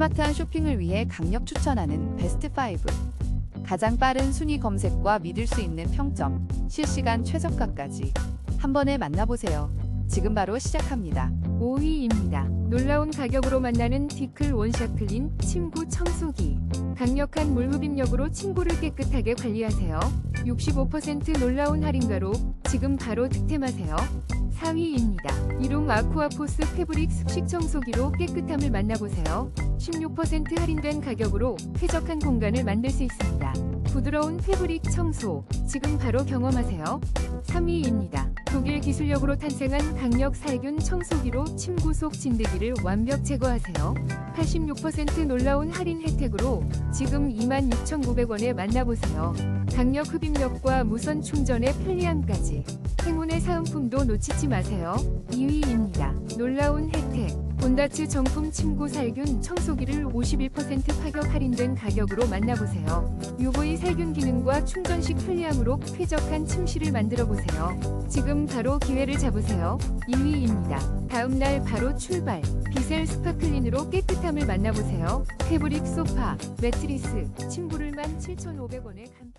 스마트한 쇼핑을 위해 강력 추천하는 베스트 5. 가장 빠른 순위 검색과 믿을 수 있는 평점, 실시간 최저가까지 한 번에 만나보세요. 지금 바로 시작합니다. 5위입니다. 놀라운 가격으로 만나는 디클 원샷 클린 침구 청소기. 강력한 물 흡입력으로 침구를 깨끗하게 관리하세요. 65% 놀라운 할인가로 지금 바로 득템하세요. 4위입니다. 이롱 아쿠아포스 패브릭 습식 청소기로 깨끗함을 만나보세요. 16% 할인된 가격으로 쾌적한 공간을 만들 수 있습니다. 부드러운 패브릭 청소, 지금 바로 경험하세요. 3위입니다. 독일 기술력으로 탄생한 강력 살균 청소기로 침구 속 진드기를 완벽 제거하세요. 86% 놀라운 할인 혜택으로 지금 26,900원에 만나보세요. 강력 흡입력과 무선 충전의 편리함까지 행운의 사은품도 놓치지 마세요. 2위입니다. 놀라운 혜택. 본다츠 정품 침구 살균 청소기를 51% 파격 할인된 가격으로 만나보세요. UV 살균 기능과 충전식 편리함으로 쾌적한 침실을 만들어 보세요. 지금 바로 기회를 잡으세요. 2위입니다. 다음날 바로 출발. 비셀 스파클린으로 깨끗함을 만나보세요. 패브릭 소파, 매트리스, 침구를 17,500원에 간